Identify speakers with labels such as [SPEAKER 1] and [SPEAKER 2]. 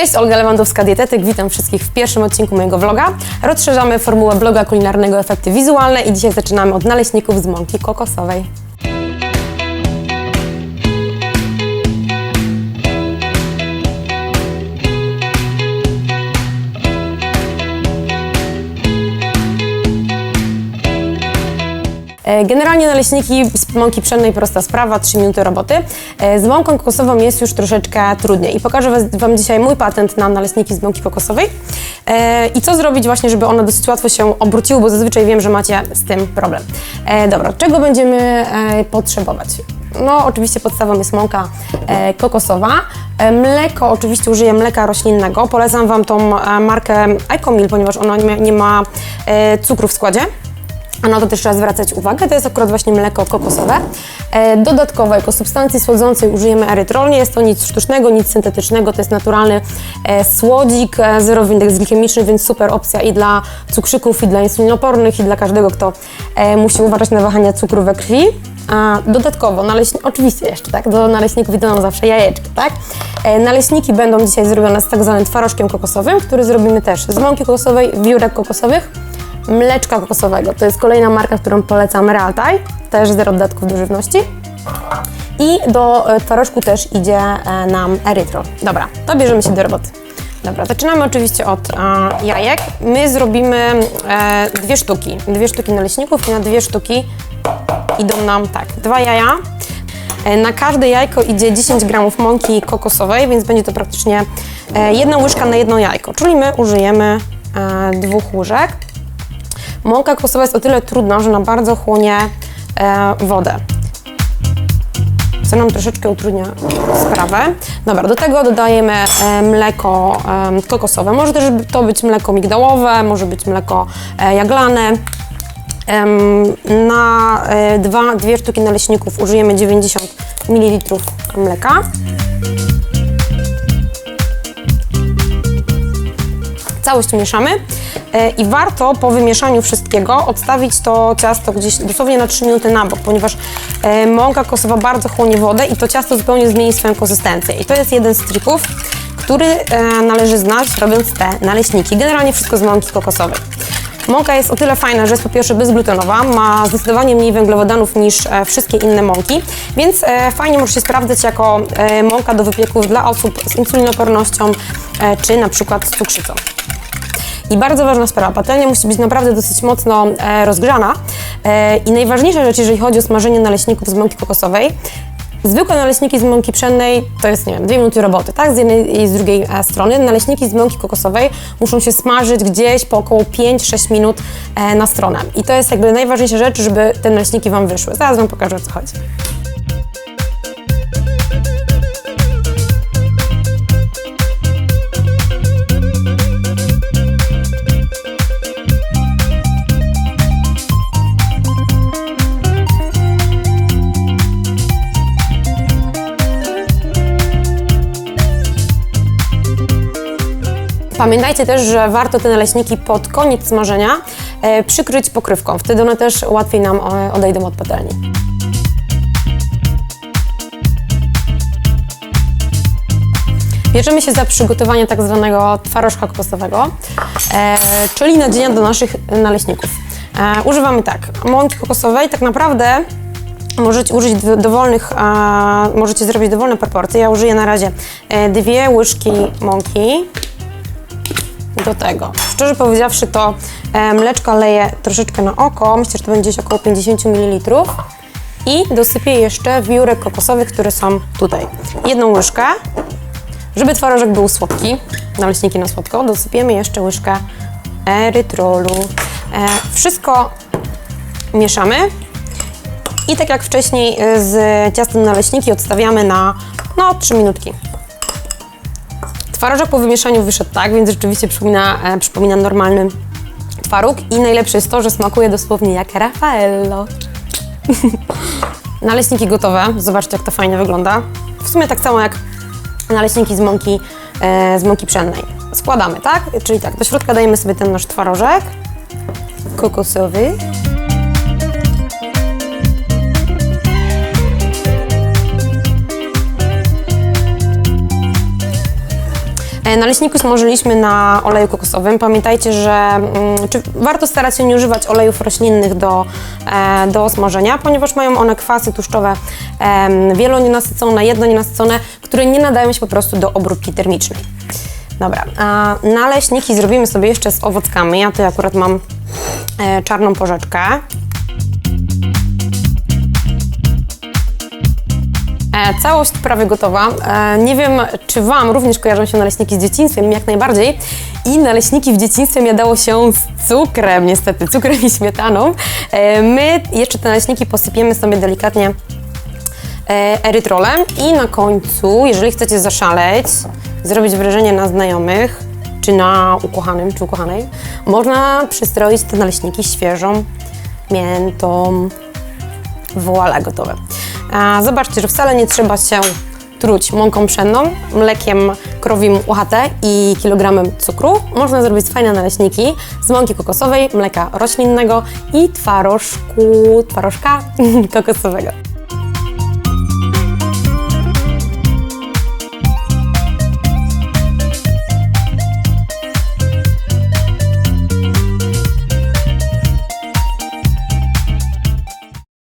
[SPEAKER 1] Cześć, Olga Lewandowska, dietetyk. Witam wszystkich w pierwszym odcinku mojego vloga. Rozszerzamy formułę bloga kulinarnego Efekty Wizualne i dzisiaj zaczynamy od naleśników z mąki kokosowej. Generalnie naleśniki z mąki pszennej prosta sprawa, 3 minuty roboty. E, Z mąką kokosową jest już troszeczkę trudniej i pokażę Wam dzisiaj mój patent na naleśniki z mąki kokosowej E, i co zrobić właśnie, żeby one dosyć łatwo się obróciły, bo zazwyczaj wiem, że macie z tym problem. E, Dobra, czego będziemy e, potrzebować? No, oczywiście podstawą jest mąka e, kokosowa. E, mleko, oczywiście użyję mleka roślinnego. Polecam Wam tą e, markę Ecomil, ponieważ ona nie ma, e, cukru w składzie. A na to też trzeba zwracać uwagę. To jest akurat właśnie mleko kokosowe. E, dodatkowo jako substancji słodzącej użyjemy erytrol. Nie jest to nic sztucznego, nic syntetycznego. To jest naturalny e, słodzik, e, zerowy indeks glikemiczny, więc super opcja i dla cukrzyków, i dla insulinopornych, i dla każdego, kto musi uważać na wahania cukru we krwi. A dodatkowo, naleśni- oczywiście jeszcze, tak, do naleśników idą zawsze jajeczka, tak? E, naleśniki będą dzisiaj zrobione z tak zwanym twarożkiem kokosowym, który zrobimy też z mąki kokosowej, wiórek kokosowych, mleczka kokosowego. To jest kolejna marka, którą polecam Realtaj, też zero dodatków do żywności. I do e, twarożku też idzie e, nam erytrol. Dobra, to bierzemy się do roboty. Dobra, zaczynamy oczywiście od e, jajek. My zrobimy e, dwie sztuki, dwie sztuki naleśników i na dwie sztuki idą nam tak, dwa jaja. E, Na każde jajko idzie 10 gramów mąki kokosowej, więc będzie to praktycznie e, jedna łyżka na jedno jajko, czyli my użyjemy e, dwóch łyżek. Mąka kokosowa jest o tyle trudna, że ona bardzo chłonie e, wodę. Co nam troszeczkę utrudnia sprawę. Dobra, do tego dodajemy e, mleko e, kokosowe. Może też to być mleko migdałowe, może być mleko e, jaglane. Na dwa, dwie sztuki naleśników użyjemy 90 ml mleka. Całość mieszamy i warto po wymieszaniu wszystkiego odstawić to ciasto gdzieś dosłownie na 3 minuty na bok, ponieważ e, mąka kosowa bardzo chłonie wodę i to ciasto zupełnie zmieni swoją konsystencję. I to jest jeden z trików, który e, należy znać robiąc te naleśniki. Generalnie wszystko z mąki kokosowej. Mąka jest o tyle fajna, że jest po pierwsze bezglutenowa, ma zdecydowanie mniej węglowodanów niż e, wszystkie inne mąki, więc e, fajnie może się sprawdzać jako e, mąka do wypieków dla osób z insulinopornością e, czy na przykład z cukrzycą. I bardzo ważna sprawa, patelnia musi być naprawdę dosyć mocno e, rozgrzana e, i najważniejsza rzecz, jeżeli chodzi o smażenie naleśników z mąki kokosowej, Zwykłe naleśniki z mąki pszennej to jest, nie wiem, dwie minuty roboty, tak? Z jednej i z drugiej e, strony. Naleśniki z mąki kokosowej muszą się smażyć gdzieś po około 5-6 minut e, na stronę. I to jest jakby najważniejsza rzecz, żeby te naleśniki Wam wyszły. Zaraz Wam pokażę, o co chodzi. Pamiętajcie też, że warto te naleśniki pod koniec smażenia e, przykryć pokrywką. Wtedy one też łatwiej nam e, odejdą od patelni. Bierzemy się za przygotowanie tak zwanego twarożka kokosowego, e, czyli nadzienia do naszych naleśników. Używamy tak, mąki kokosowej tak naprawdę Możecie użyć do- dowolnych, możecie zrobić dowolne proporcje. Ja użyję na razie dwie łyżki mąki do tego. Szczerze powiedziawszy, to e, mleczko leję troszeczkę na oko. Myślę, że to będzie około 50 ml. I dosypię jeszcze wiórek kokosowych, które są tutaj. Jedną łyżkę. Żeby twarożek był słodki, naleśniki na słodko, dosypiemy jeszcze łyżkę erytrolu. E, wszystko mieszamy. I tak jak wcześniej e, z ciastem naleśniki odstawiamy na no, 3 minutki. Twarożek po wymieszaniu wyszedł tak, więc rzeczywiście przypomina, e, przypomina normalny twaróg i najlepsze jest to, że smakuje dosłownie jak Raffaello. Naleśniki gotowe, zobaczcie jak to fajnie wygląda. W sumie tak samo jak naleśniki z mąki, e, z mąki pszennej. Składamy, tak? Czyli tak, do środka dajemy sobie ten nasz twarożek kokosowy. E, Naleśniki smażyliśmy na oleju kokosowym. Pamiętajcie, że mm, czy warto starać się nie używać olejów roślinnych do, e, do smażenia, ponieważ mają one kwasy tłuszczowe wielonienasycone, jednonienasycone, które nie nadają się po prostu do obróbki termicznej. Dobra, a naleśniki zrobimy sobie jeszcze z owockami. Ja tutaj akurat mam e, czarną porzeczkę. Całość prawie gotowa. E, Nie wiem, czy Wam również kojarzą się naleśniki z dzieciństwem, jak najbardziej. I naleśniki w dzieciństwie jadało się z cukrem, niestety, cukrem i śmietaną. E, My jeszcze te naleśniki posypiemy sobie delikatnie e, erytrolem i na końcu, jeżeli chcecie zaszaleć, zrobić wrażenie na znajomych, czy na ukochanym, czy ukochanej, można przystroić te naleśniki świeżą miętą. Voila, gotowe. Zobaczcie, że wcale nie trzeba się truć mąką pszenną, mlekiem krowim UHT i kilogramem cukru. Można zrobić fajne naleśniki z mąki kokosowej, mleka roślinnego i twarożku, twarożka kokosowego.